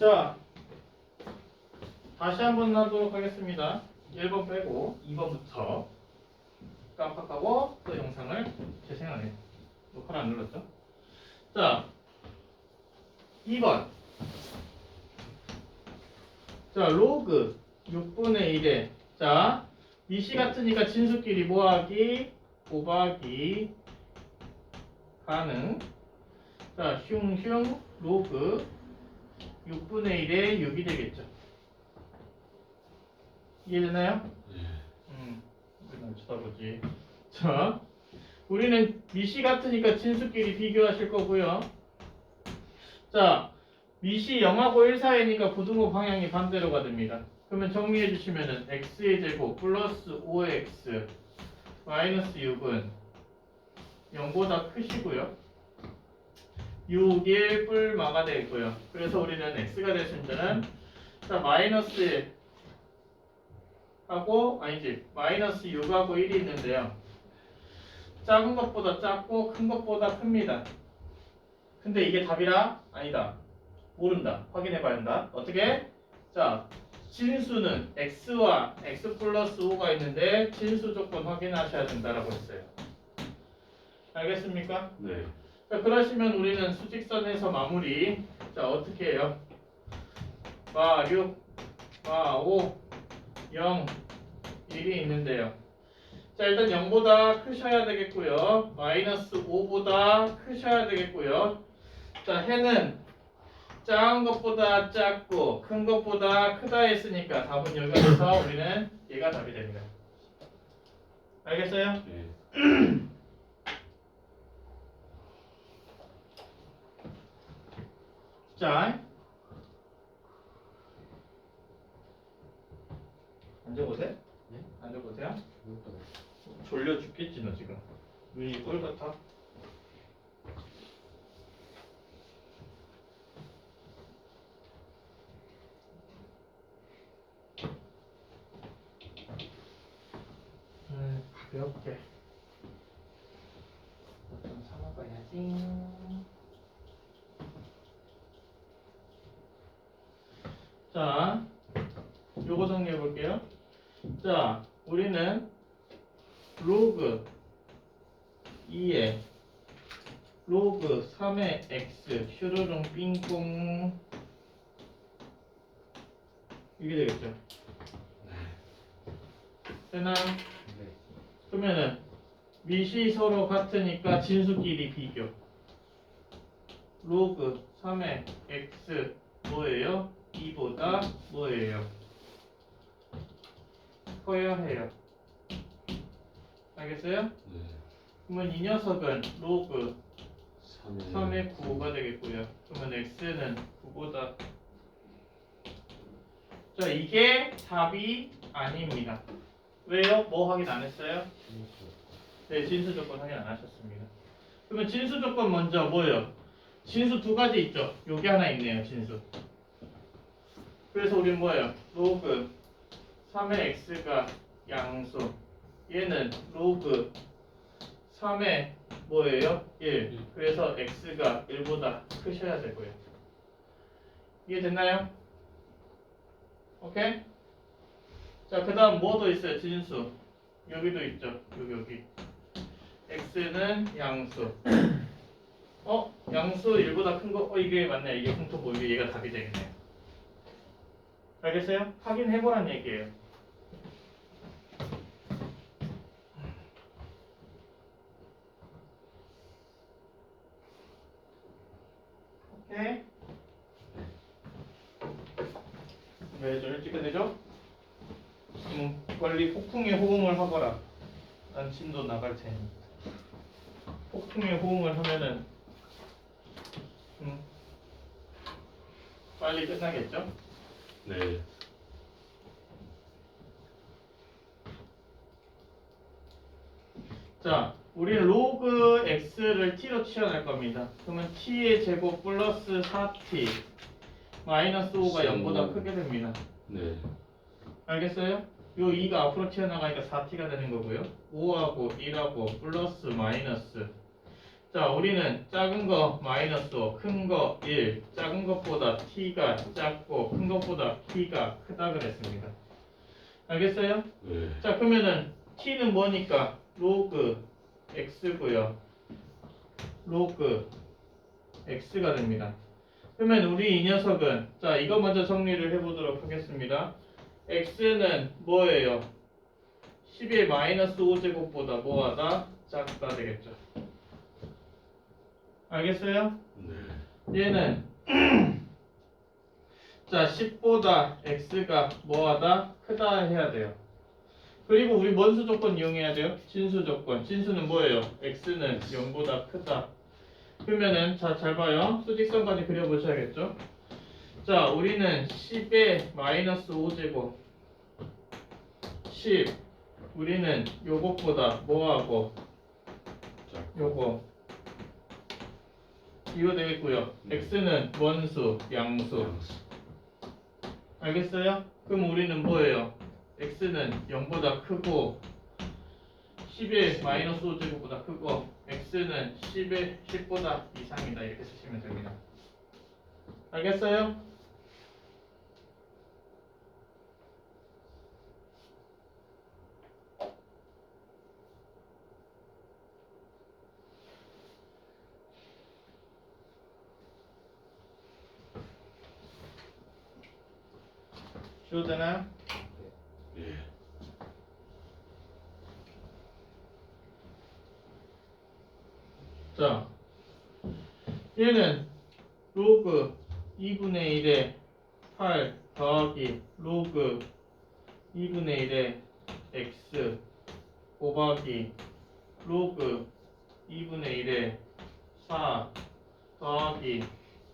자, 다시 한번 하도록 하겠습니다. 1번 빼고 2번부터 깜빡하고 또 영상을 재생하네. 녹화를 안 눌렀죠? 자, 2번. 자, 로그 6분의 1에 자, 미시 같으니까 진수끼리 모하기 곱하기 가능. 자, 슝슝 로그 6분의 1에 6이 되겠죠. 이해되나요? 음, 우리는 쳐다보지. 자, 우리는 미시 같으니까 진수끼리 비교하실 거고요. 자, 미시 0하고 1 사이니까 부등호 방향이 반대로가 됩니다. 그러면 정리해 주시면은 x의 제곱 플러스 5x 마이너스 6은 0보다 크시고요. 6, 1 뿔마가 되고요. 그래서 우리는 x가 될수 있는 자 마이너스 하고 아니지 마이너스 6하고 1이 있는데요. 작은 것보다 작고 큰 것보다 큽니다. 근데 이게 답이라 아니다. 모른다. 확인해 봐야 한다. 어떻게? 자, 진수는 x와 x 플러스 5가 있는데 진수 조건 확인하셔야 된다라고 했어요. 알겠습니까? 네. 자, 그러시면 우리는 수직선에서 마무리. 자, 어떻게 해요? 마 6, 마 5, 0, 1이 있는데요. 자, 일단 0보다 크셔야 되겠고요. 마이너스 5보다 크셔야 되겠고요. 자, 해는 작은 것보다 작고 큰 것보다 크다 했으니까 답은 여기서 우리는 얘가 답이 됩니다. 알겠어요? 네. 자, 앉아보세요. 네? 앉아보세요. 졸려 죽겠지 너 지금. 눈이 꼴 같아. 음, 가볍게. 좀 사먹어야지. 자, 요거 정리해 볼게요. 자, 우리는 로그 2에 로그 3의 x 슈르릉 삥뽕 이게 되겠죠. 되나? 네. 그러면은 밑이 서로 같으니까 진수끼리 비교. 로그 3의 x 뭐예요? 2보다 뭐예요? 커야 해요. 알겠어요? 네. 그러면 이 녀석은 로그 3의 3의 9가 되겠고요. 그러면 x는 9보다 자 이게 답이 아닙니다. 왜요? 뭐 확인 안 했어요? 네, 진수 조건 확인 안 하셨습니다. 그러면 진수 조건 먼저 뭐예요? 진수 두 가지 있죠? 여기 하나 있네요, 진수. 그래서 우린 뭐예요? 로그 3의 x가 양수. 얘는 로그 3의 뭐예요? 1. 그래서 x가 1보다 크셔야 되고요. 이해됐나요? 오케이? 자, 그 다음 뭐더 있어요? 진수. 여기도 있죠. 여기, 여기. x는 양수. 어? 양수 1보다 큰 거? 어, 이게 맞네. 이게 공통 보이게 얘가 답이 되겠네요. 알겠어요? 확인해보란 얘기예요. 오케이? 왜 좀 일찍 끝내죠? 음, 빨리 폭풍에 호응을 하거라. 난 진도 나갈 테니. 폭풍에 호응을 하면은 음, 빨리 끝나겠죠? 네. 자, 우리 로그 x를 t로 치환할 겁니다. 그러면 t의 제곱 플러스 4t 마이너스 5가 0보다 크게 됩니다. 네. 알겠어요? 요 2가 앞으로 튀어나가니까 4t가 되는 거고요. 5하고 1하고 플러스 마이너스 자, 우리는 작은 거 마이너스 5, 큰 거 1, 작은 것보다 t가 작고 큰 것보다 t가 크다 그랬습니다. 알겠어요? 네. 자, 그러면은 t는 뭐니까 로그 x고요. 로그 x가 됩니다. 그러면 우리 이 녀석은 자, 이거 먼저 정리를 해 보도록 하겠습니다. X는 뭐예요? 10의 마이너스 5제곱보다 뭐하다? 작다 되겠죠. 알겠어요? 네. 얘는 자 10보다 x가 뭐하다 크다 해야 돼요. 그리고 우리 뭔수 조건 이용해야 돼요? 진수 조건. 진수는 뭐예요? x는 0보다 크다. 그러면은 자 잘 봐요. 수직선까지 그려보셔야겠죠? 자 우리는 10의 마이너스 5제곱 10 우리는 요것보다 뭐하고 자, 요거 이거 되겠고요. x는 원수, 양수. 양수. 알겠어요? 그럼 우리는 뭐예요? x는 0보다 크고 10의 마이너스 5제곱보다 크고 x는 10의 10보다 이상이다 이렇게 쓰시면 됩니다. 알겠어요? 쉬어도 되나요? 예. 자, 얘는 로그 2분의 1에 8 더하기 로그 2분의 1에 x 곱하기 로그 2분의 1에 4 더하기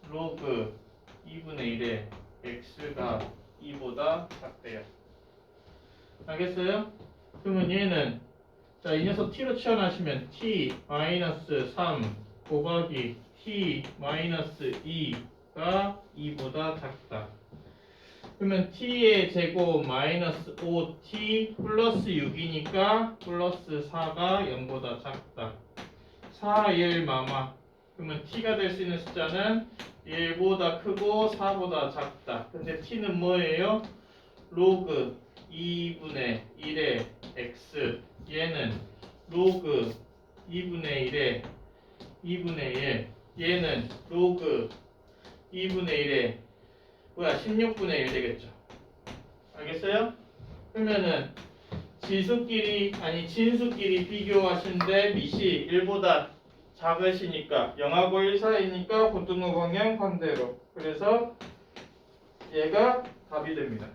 로그 2분의 1에 x가 2보다 작대요. 알겠어요? 그러면 얘는 자, 이 녀석 t로 치환하시면 t 마이너스 3 곱하기 t 마이너스 2가 2보다 작다. 그러면 t의 제곱 마이너스 5t 플러스 6이니까 플러스 4가 0보다 작다. 4, 1 마마. 그러면 t가 될 수 있는 숫자는 1보다 크고 4보다 작다. 근데 t는 뭐예요? 로그 2분의 1의 x 얘는 로그 2분의 1의 2분의 1 얘는 로그 2분의 1의 뭐야 16분의 1 되겠죠 알겠어요? 그러면은 지수끼리 아니 진수끼리 비교하신데 밑이 1보다 작으시니까 0하고 1 사이니까 고등어 방향 반대로 그래서 얘가 답이 됩니다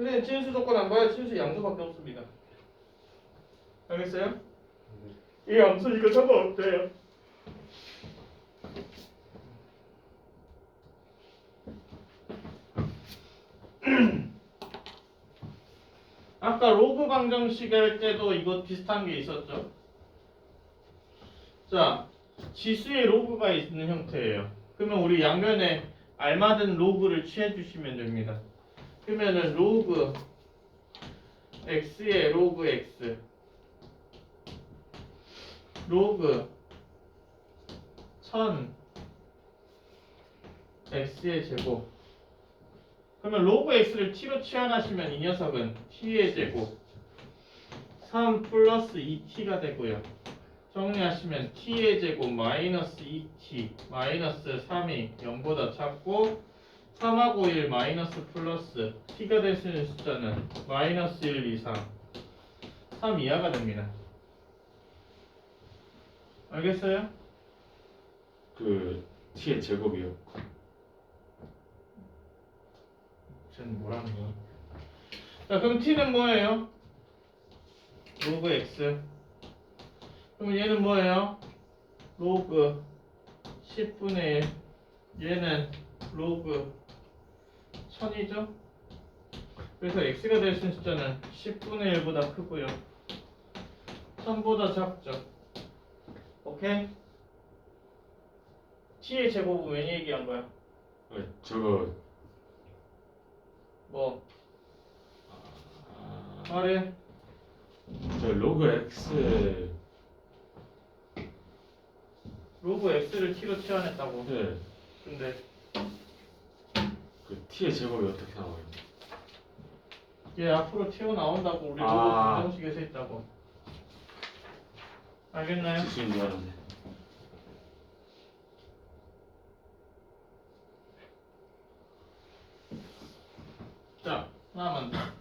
근데 진수 조건 안 봐요. 진수 양수밖에 없습니다. 알겠어요? 이 양수니까 상관없대요. 아까 로그 방정식 할 때도 이거 비슷한 게 있었죠. 자, 지수의 로그가 있는 형태예요. 그러면 우리 양면에 알맞은 로그를 취해 주시면 됩니다. 그러면은 로그 x의 로그 x 로그 1000 x의 제곱 그러면 로그 x를 t로 치환하시면 이 녀석은 t의 제곱 3 플러스 2t가 되고요 정리하시면 t의 제곱 마이너스 2t 마이너스 3이 0보다 작고 3하고 1 마이너스 플러스 t가 될 수 있는 숫자는 마이너스 1 이상 3 이하가 됩니다. 알겠어요? 그 t의 제곱이요. 쟤는 뭐라는 거야? 자 그럼 t는 뭐예요? 로그 x 그럼 얘는 뭐예요? 로그 10분의 1 얘는 로그 1000이죠? 그래서 x가 될 수 있는 숫자는 10분의 1보다 크고요 1000보다 작죠 오케이? t의 제곱은 왜 얘기한 거야? 아, 저거 뭐 아, 말해 저 로그 x의 로그 x를 t로 치환했다고. 네. 근데 그 t의 제곱이 어떻게 나와요? 얘 앞으로 튀어나온다고 우리 로그 아. 방정식에서 있다고. 알겠나요? 지수인 줄 알았네. 자, 하나만 더.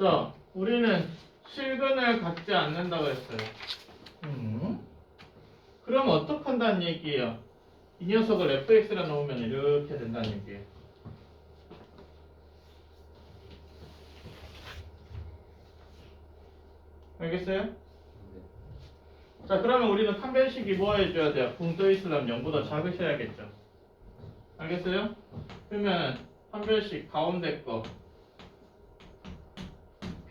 자, 우리는 실근을 갖지 않는다고 했어요. 음? 그럼 어떻게 한다는 얘기예요? 이 녀석을 fx라 놓으면 이렇게 된다는 얘기예요. 알겠어요? 자 그러면 우리는 판별식이 뭐 해줘야 돼요? 붕 떠있으려면 0보다 작으셔야겠죠 알겠어요? 그러면 판별식 가운데 거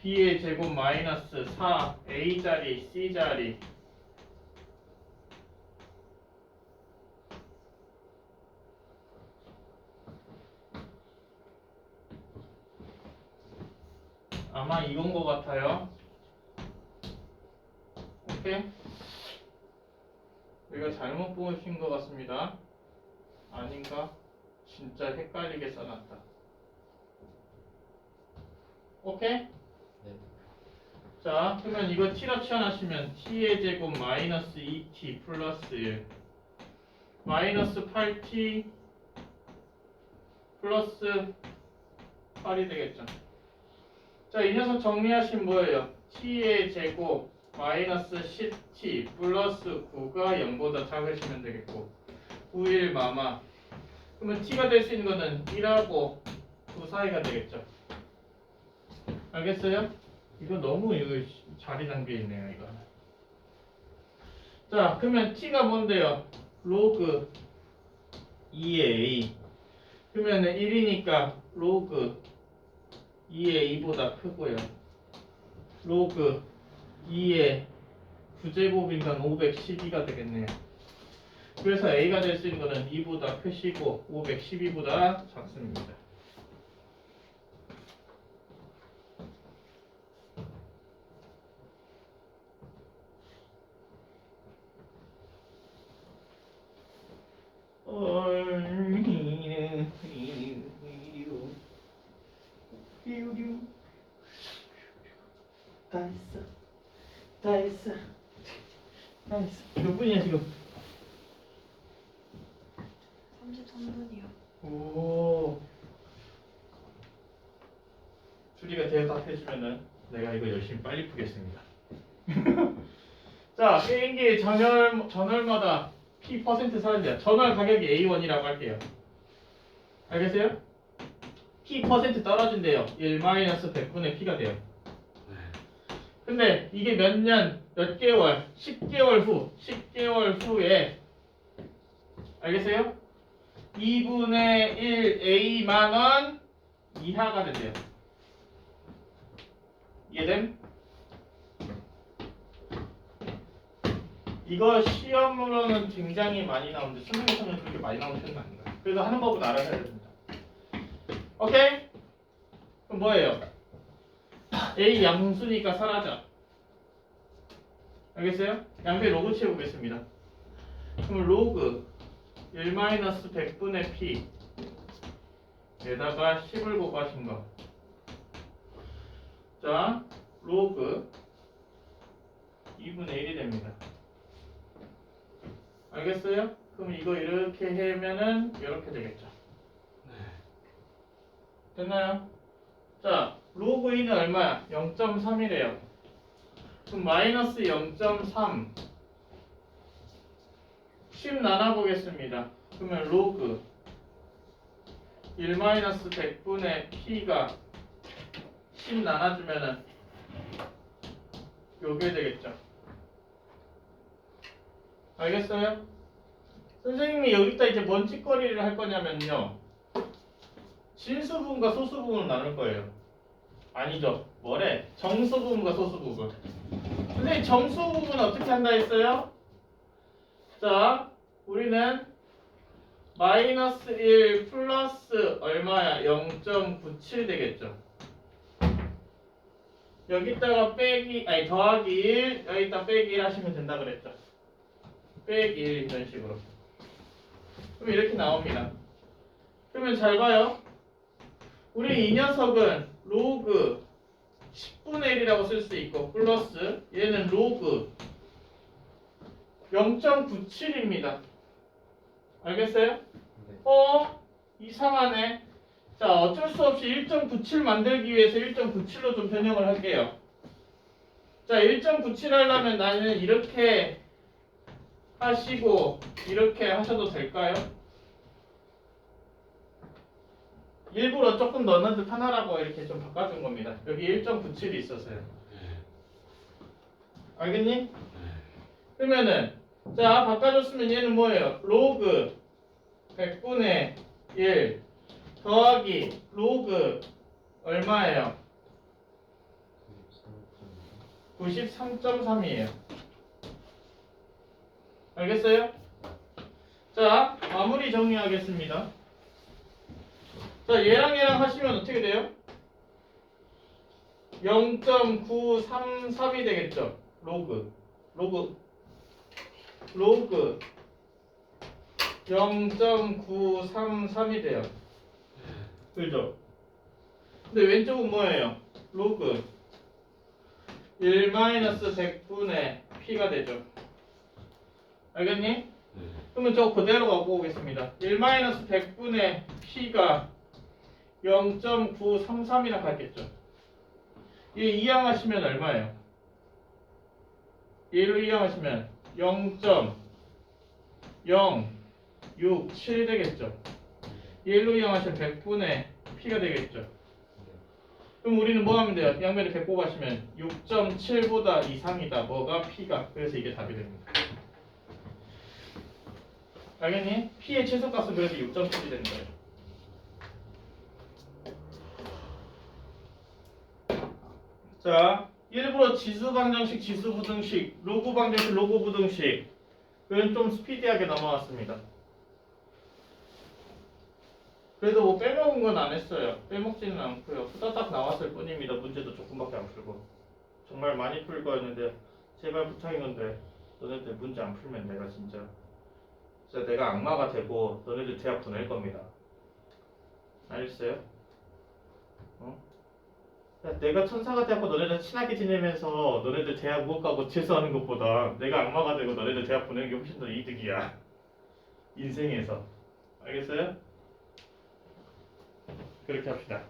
b의 제곱 마이너스 4 a자리 c자리 아마 이건 것 같아요 오케이? 우리가 잘못 보신 것 같습니다. 아닌가? 진짜 헷갈리게 써놨다. 오케이? 자, 그러면 이거 t로 치환하시면 t의 제곱 마이너스 2t 플러스 1 마이너스 8t 플러스 8이 되겠죠. 자, 이 녀석 정리하시면 뭐예요? t의 제곱 마이너스 10t 플러스 9가 0보다 작으시면 되겠고 9일 마마 그러면 t가 될 수 있는 거는 1하고 9 사이가 되겠죠 알겠어요? 이거 너무 이거 자리 담겨 있네요 이거 자 그러면 t가 뭔데요? 로그 2의 a 그러면 1이니까 로그 2의 2보다 크고요 로그 2의 9제곱이니까 512가 되겠네요. 그래서 A가 될 수 있는 거는 2보다 크시고 512보다 작습니다. 다 했어. 다 했어. 다 했어. 몇 분이야 지금? 33분이요. 오. 주리가 대답해 주면은 내가 이거 열심히 빨리 푸겠습니다. 자, 게임기 전월 전월마다 P 퍼센트 사는데요. 전월 가격이 A1이라고 할게요. 알겠어요? P 퍼센트 떨어진대요. 1 마이너스 100분의 P가 돼요. 네. 근데 이게 몇 년, 몇 개월, 10개월 후, 10개월 후에 알겠어요? 2분의 1 A만 원 이하가 된대요. 이해됨? 이거 시험으로는 굉장히 많이 나오는데 수능에서는 그렇게 많이 나오는 편은 아닌가요? 그래도 하는 법은 알아야 됩니다. 오케이? 그럼 뭐예요? A 양수니까 사라져. 알겠어요? 양배 로그 채우겠습니다. 그럼 로그 1-100분의 P 에다가 10을 곱하신 거. 자, 로그 2분의 1이 됩니다. 알겠어요? 그럼 이거 이렇게 하면은 이렇게 되겠죠. 네. 됐나요? 자, 로그 2는 얼마야? 0.3이래요. 그럼 마이너스 0.3 10 나눠보겠습니다. 그러면 로그 1 마이너스 100분의 p가 10 나눠주면은 요게 되겠죠. 알겠어요? 선생님이 여기다 이제 뭔 짓거리를 할 거냐면요. 진수 부분과 소수 부분을 나눌 거예요. 아니죠. 뭐래? 정수 부분과 소수 부분. 선생님 정수 부분은 어떻게 한다 했어요? 자, 우리는 마이너스 1 플러스 얼마야? 0.97 되겠죠. 여기다가 빼기 아니 더하기 1 여기다 빼기 1 하시면 된다 그랬죠. 빼기 1 이런 식으로. 그럼 이렇게 나옵니다. 그러면 잘 봐요. 우리 이 녀석은 로그 10분의 1이라고 쓸 수 있고 플러스 얘는 로그 0.97입니다. 알겠어요? 네. 어? 이상하네. 자, 어쩔 수 없이 1.97 만들기 위해서 1.97로 좀 변형을 할게요. 자, 1.97 하려면 나는 이렇게 하시고 이렇게 하셔도 될까요? 일부러 조금 넣는 듯 하나라고 이렇게 좀 바꿔준 겁니다. 여기 1.97이 있었어요. 네. 알겠니? 네. 그러면은 자 바꿔줬으면 얘는 뭐예요? 로그 100분의 1 더하기 로그 얼마예요? 93.3이에요. 알겠어요? 자 마무리 정리하겠습니다. 자 얘랑 얘랑 하시면 어떻게 돼요? 0.933이 되겠죠? 로그 로그 로그 0.933이 돼요. 그죠? 근데 왼쪽은 뭐예요? 로그 1-100분의 p가 되죠. 알겠니? 네. 그러면 저 그대로 갖고 오겠습니다. 1-100분의 p가 0.933이라 하겠죠. 얘 이항하시면 얼마예요? 얘로 이항하시면 0.067 되겠죠. 얘로 이항하시면 100분의 p가 되겠죠. 그럼 우리는 뭐 하면 돼요? 양면에 100 곱하시면 6.7보다 이상이다. 뭐가 p가. 그래서 이게 답이 됩니다. 알겠니? p의 최소값은 그래서 6.7이 되는 거예요. 자, 일부러 지수 방정식, 지수 부등식, 로그 방정식, 로그 부등식. 그건 좀 스피디하게 넘어왔습니다. 그래도 뭐 빼먹은 건 안 했어요. 빼먹지는 않고요. 후다닥 나왔을 뿐입니다. 문제도 조금밖에 안 풀고. 정말 많이 풀 거였는데 제발 부탁인 건데 너네들 문제 안 풀면 내가 진짜 진짜 내가 악마가 되고 너네들 대학 보낼 겁니다. 알겠어요? 어? 야, 내가 천사가 되고 너네들 친하게 지내면서 너네들 대학 못 가고 재수하는 것보다 내가 악마가 되고 너네들 대학 보내는 게 훨씬 더 이득이야. 인생에서. 알겠어요? 그렇게 합시다.